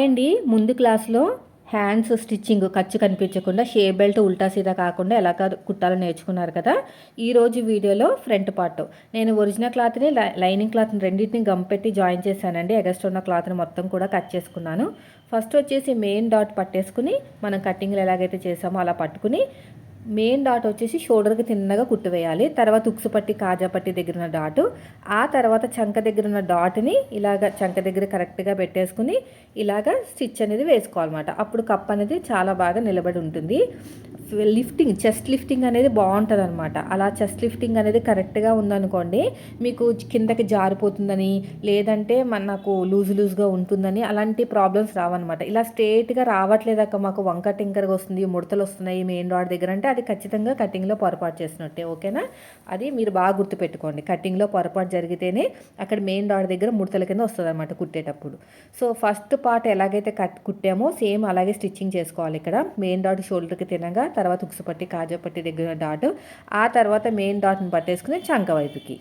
అండి ముందు క్లాస్లో హ్యాండ్స్ స్టిచ్చింగ్ ఖర్చు కనిపించకుండా షే బెల్ట్ ఉల్టా సీదా కాకుండా ఎలా కుట్టాలో నేర్చుకున్నారు కదా? ఈరోజు వీడియోలో ఫ్రంట్ పార్ట్. నేను ఒరిజినల్ క్లాత్ని లై- లైనింగ్ క్లాత్ని రెండింటిని గంపెట్టి జాయిన్ చేశానండి. ఎగస్ట్ ఉన్న క్లాత్ని మొత్తం కూడా కట్ చేసుకున్నాను. ఫస్ట్ వచ్చేసి మెయిన్ డాట్ పట్టేసుకుని మనం కట్టింగ్లు ఎలాగైతే చేసామో అలా పట్టుకుని మెయిన్ డాట్ వచ్చేసి షోల్డర్కి తిన్నగా కుట్టివేయాలి. తర్వాత ఉక్సు పట్టి కాజా పట్టి దగ్గర ఉన్న డాట్. ఆ తర్వాత చంక దగ్గర ఉన్న డాట్ని ఇలాగ చంక దగ్గర కరెక్ట్గా పెట్టేసుకుని ఇలాగ స్టిచ్ అనేది వేసుకోవాలన్నమాట. అప్పుడు కప్ అనేది చాలా బాగా నిలబడి ఉంటుంది. లిఫ్టింగ్ చెస్ట్ లిఫ్టింగ్ అనేది బాగుంటుంది అనమాట అలా చెస్ట్ లిఫ్టింగ్ అనేది కరెక్ట్గా ఉందనుకోండి మీకు కిందకి జారిపోతుందని లేదంటే మన నాకు లూజ్ లూజ్గా ఉంటుందని అలాంటి ప్రాబ్లమ్స్ రావన్నమాట. ఇలా స్ట్రేట్గా రావట్లేదక్క మాకు వంక టింకర్గా వస్తుంది ముడతలు వస్తున్నాయి మెయిన్ రాడ్ దగ్గర అంటే అది ఖచ్చితంగా కటింగ్లో పొరపాటు చేసినట్టే ఓకేనా? అది మీరు బాగా గుర్తుపెట్టుకోండి కటింగ్లో పొరపాటు జరిగితేనే అక్కడ మెయిన్ రాడ్ దగ్గర ముడతల కింద వస్తుంది అనమాట కుట్టేటప్పుడు. సో ఫస్ట్ పార్ట్ ఎలాగైతే కట్ కుట్టామో సేమ్ అలాగే స్టిచ్చింగ్ చేసుకోవాలి ఇక్కడ. మెయిన్ రాడ్ షోల్డర్కి తినగా తర్వాత ఉక్సు పట్టి కాజా పట్టి దగ్గర డాట్ ఆ తర్వాత మెయిన్ డాట్ని పట్టేసుకుని చంక వైపుకి.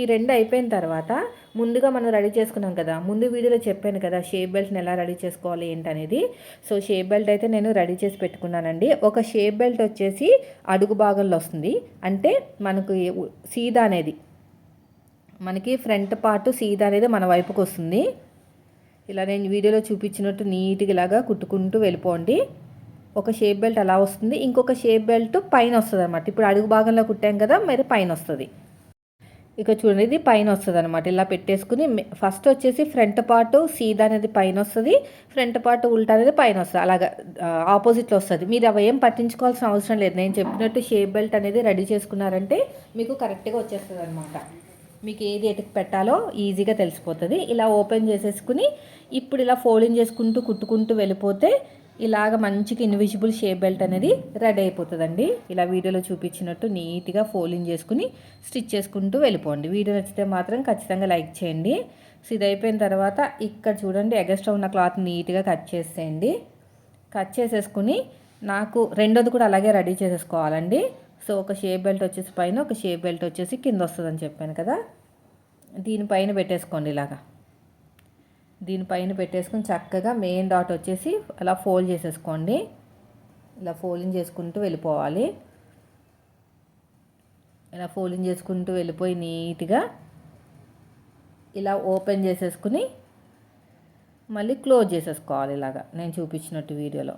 ఈ రెండు అయిపోయిన తర్వాత ముందుగా మనం రెడీ చేసుకున్నాం కదా ముందు వీడియోలో చెప్పాను కదా షేప్ బెల్ట్ని ఎలా రెడీ చేసుకోవాలి ఏంటనేది. సో షేప్ బెల్ట్ అయితే నేను రెడీ చేసి పెట్టుకున్నానండి. ఒక షేప్ బెల్ట్ వచ్చేసి అడుగు భాగంలో వస్తుంది. అంటే మనకు సీదా అనేది మనకి ఫ్రంట్ పార్ట్ సీదా అనేది మన వైపుకి వస్తుంది. ఇలా నేను వీడియోలో చూపించినట్టు నీట్గా ఇలాగా కుట్టుకుంటూ వెళ్ళిపోండి. ఒక షేప్ బెల్ట్ అలా వస్తుంది. ఇంకొక షేప్ బెల్ట్ పైన వస్తుంది అనమాట ఇప్పుడు అడుగు భాగంలో కుట్టాం కదా మరి పైన వస్తుంది. ఇక చూడండి ఇది పైన వస్తుంది అనమాట ఇలా పెట్టేసుకుని ఫస్ట్ వచ్చేసి ఫ్రంట్ పార్ట్ సీదా అనేది పైన వస్తుంది. ఫ్రంట్ పార్ట్ ఉల్టా అనేది పైన వస్తుంది. అలాగా ఆపోజిట్లో వస్తుంది. మీరు అవి ఏం పట్టించుకోవాల్సిన అవసరం లేదు. నేను చెప్పినట్టు షేప్ బెల్ట్ అనేది రెడీ చేసుకున్నారంటే మీకు కరెక్ట్గా వచ్చేస్తుంది అనమాట మీకు ఏది ఎటుకు పెట్టాలో ఈజీగా తెలిసిపోతుంది. ఇలా ఓపెన్ చేసేసుకుని ఇప్పుడు ఇలా ఫోల్డింగ్ చేసుకుంటూ కుట్టుకుంటూ వెళ్ళిపోతే ఇలాగ మంచిగా ఇన్విజిబుల్ షేప్ బెల్ట్ అనేది రెడీ అయిపోతుందండి. ఇలా వీడియోలో చూపించినట్టు నీట్గా ఫోల్డింగ్ చేసుకుని స్టిచ్ చేసుకుంటూ వెళ్ళిపోండి. వీడియో నచ్చితే మాత్రం ఖచ్చితంగా లైక్ చేయండి. సో ఇది అయిపోయిన తర్వాత ఇక్కడ చూడండి ఎగస్ట్రా ఉన్న క్లాత్ నీట్గా కట్ చేసేయండి. కట్ చేసేసుకుని నాకు రెండోది కూడా అలాగే రెడీ చేసేసుకోవాలండి. సో ఒక షేప్ బెల్ట్ వచ్చేసి పైన ఒక షేప్ బెల్ట్ వచ్చేసి కింద వస్తుందని చెప్పాను కదా. దీనిపైన పెట్టేసుకోండి ఇలాగా. దీనిపైన పెట్టేసుకుని చక్కగా మెయిన్ డాట్ వచ్చేసి అలా ఫోల్డ్ చేసేసుకోండి. ఇలా ఫోల్డింగ్ చేసుకుంటూ వెళ్ళిపోవాలి. ఇలా ఫోల్డింగ్ చేసుకుంటూ వెళ్ళిపోయి నీట్గా ఇలా ఓపెన్ చేసేసుకుని మళ్ళీ క్లోజ్ చేసేసుకోవాలి ఇలాగా. నేను చూపించినట్టు వీడియోలో.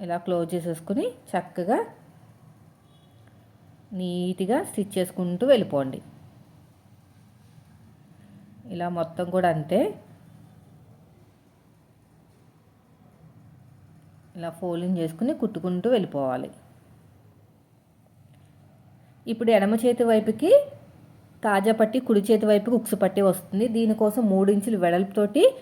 ఇలా క్లోజ్ చేసేసుకుని చక్కగా నీట్గా స్టిచ్ చేసుకుంటూ వెళ్ళిపోండి. ఇలా మొత్తం కూడా అంతే. ఇలా ఫోల్డింగ్ చేసుకుని కుట్టుకుంటూ వెళ్ళిపోవాలి. ఇప్పుడు ఎడమ చేతి వైపుకి తాజా పట్టి కుడి చేతి వైపుకి ఉక్సు పట్టి వస్తుంది. దీనికోసం మూడు ఇంచులు వెడల్పుతోటి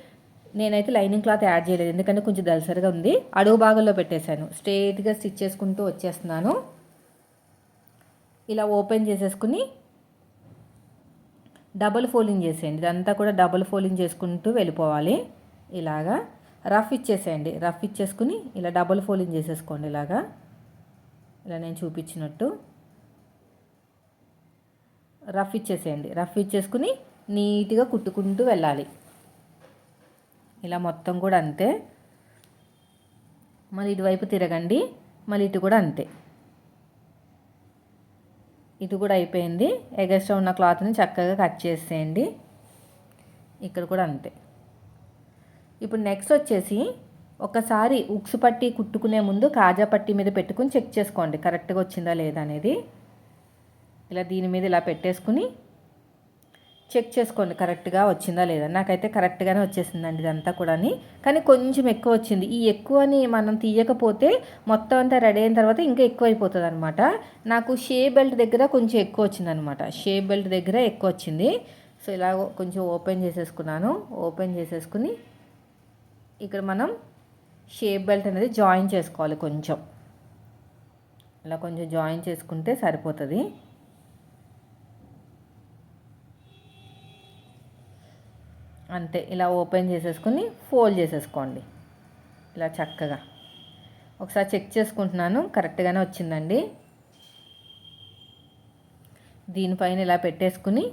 నేనైతే లైనింగ్ క్లాత్ యాడ్ చేయలేదు. ఎందుకంటే కొంచెం దలసరిగా ఉంది. అడుగు భాగంలో పెట్టేశాను. స్ట్రేట్గా స్టిచ్ చేసుకుంటూ వచ్చేస్తున్నాను. ఇలా ఓపెన్ చేసేసుకుని డబుల్ ఫోల్డింగ్ చేసేయండి. ఇదంతా కూడా డబుల్ ఫోల్డింగ్ చేసుకుంటూ వెళ్ళిపోవాలి. ఇలాగా రఫ్ ఇచ్చేసేయండి. రఫ్ ఇచ్చేసుకుని ఇలా డబుల్ ఫోల్డింగ్ చేసేసుకోండి ఇలాగా. ఇలా నేను చూపించినట్టు. రఫ్ ఇచ్చేసేయండి. రఫ్ ఇచ్చేసుకుని నీట్గా కుట్టుకుంటూ వెళ్ళాలి. ఇలా మొత్తం కూడా అంతే. మళ్ళీ ఇటువైపు తిరగండి. మళ్ళీ ఇటు కూడా అంతే. ఇది కూడా అయిపోయింది. ఎగస్ట్రా ఉన్న క్లాత్ని చక్కగా కట్ చేసేయండి. ఇక్కడ కూడా అంతే. ఇప్పుడు నెక్స్ట్ వచ్చేసి ఒకసారి ఉక్సు పట్టి కుట్టుకునే ముందు కాజా పట్టి మీద పెట్టుకుని చెక్ చేసుకోండి. కరెక్ట్గా వచ్చిందా లేదా అనేది. ఇలా దీని మీద ఇలా పెట్టేసుకుని చెక్ చేసుకోండి కరెక్ట్గా వచ్చిందా లేదా? నాకైతే కరెక్ట్గానే వచ్చేసిందండి ఇదంతా కూడా కానీ కొంచెం ఎక్కువ వచ్చింది. ఈ ఎక్కువని మనం తీయకపోతే మొత్తం అంతా రెడీ అయిన తర్వాత ఇంకా ఎక్కువ అయిపోతుంది అనమాట నాకు షే బెల్ట్ దగ్గర కొంచెం ఎక్కువ వచ్చింది అనమాట షే బెల్ట్ దగ్గర ఎక్కువ వచ్చింది. సో ఇలా కొంచెం ఓపెన్ చేసేసుకున్నాను. ఓపెన్ చేసేసుకుని ఇక్కడ మనం షేప్ బెల్ట్ అనేది జాయిన్ చేసుకోవాలి కొంచెం. ఇలా కొంచెం జాయిన్ చేసుకుంటే సరిపోతుంది. అంతే ఇలా ఓపెన్ చేసేసుకుని ఫోల్డ్ చేసేసుకోండి. ఇలా చక్కగా. ఒకసారి చెక్ చేసుకుంటున్నాను కరెక్ట్గానే వచ్చిందండి. దీనిపైన ఇలా పెట్టేసుకుని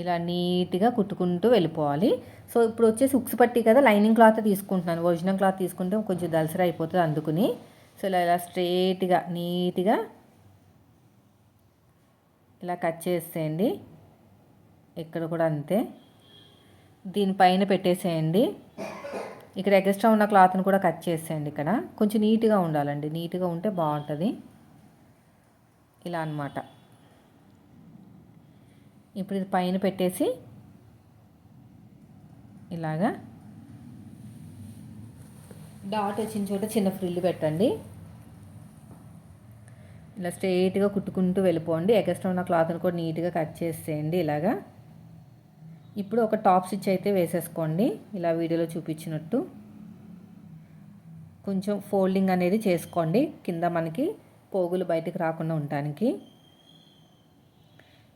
ఇలా నీట్గా కుట్టుకుంటూ వెళ్ళిపోవాలి. సో ఇప్పుడు వచ్చేసి ఉక్స్ పట్టి కదా లైనింగ్ క్లాత్ తీసుకుంటున్నాను. ఒరిజినల్ క్లాత్ తీసుకుంటే కొంచెం దలసరి అయిపోతుంది అందుకుని. సో ఇలా ఇలా స్ట్రేట్గా నీట్గా ఇలా కట్ చేసేయండి. ఇక్కడ కూడా అంతే. దీనిపైన పెట్టేసేయండి. ఇక్కడ ఎక్స్ట్రా ఉన్న క్లాత్ని కూడా కట్ చేసేయండి ఇక్కడ. కొంచెం నీట్గా ఉండాలండి. నీట్గా ఉంటే బాగుంటుంది. ఇలా అనమాట ఇప్పుడు ఇది పైన పెట్టేసి ఇలాగా డాట్ వచ్చిన చోట చిన్న ఫ్రిల్ పెట్టండి. ఇలా స్ట్రైట్గా కుట్టుకుంటూ వెళ్ళిపోండి. ఎక్స్ట్రా ఉన్న క్లాత్ని కూడా నీట్గా కట్ చేసేయండి ఇలాగా. ఇప్పుడు ఒక టాప్ స్టిచ్ అయితే వేసేసుకోండి. ఇలా వీడియోలో చూపించినట్టు. కొంచెం ఫోల్డింగ్ అనేది చేసుకోండి. కింద మనకి పోగులు బయటకు రాకుండా ఉండటానికి.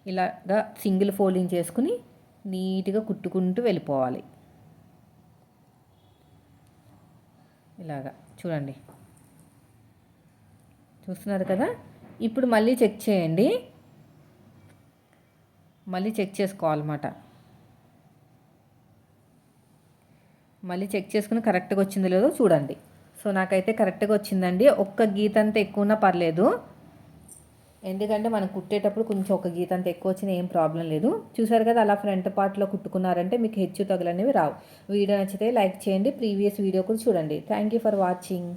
ఇలాగా సింగిల్ ఫోల్డింగ్ చేసుకుని నీట్గా కుట్టుకుంటూ వెళ్ళిపోవాలి. ఇలాగా. చూడండి. చూస్తున్నారు కదా? ఇప్పుడు మళ్ళీ చెక్ చేయండి. మళ్ళీ చెక్ చేసుకోవాలన్నమాట. మళ్ళీ చెక్ చేసుకుని కరెక్ట్గా వచ్చిందో లేదో చూడండి. సో నాకైతే కరెక్ట్గా వచ్చిందండి. ఒక్క గీత అంత ఎక్కువనా పర్లేదు. ఎందుకంటే మనం కుట్టేటప్పుడు కొంచెం ఒక గీత అంత ఎక్కువ వచ్చినా ఏం ప్రాబ్లం లేదు. చూసారు కదా అలా ఫ్రంట్ పార్ట్లో కుట్టుకున్నారంటే మీకు హెచ్చు తగులనేవి రావు. వీడియో నచ్చితే లైక్ చేయండి. ప్రీవియస్ వీడియో కూడా చూడండి. Thank you for watching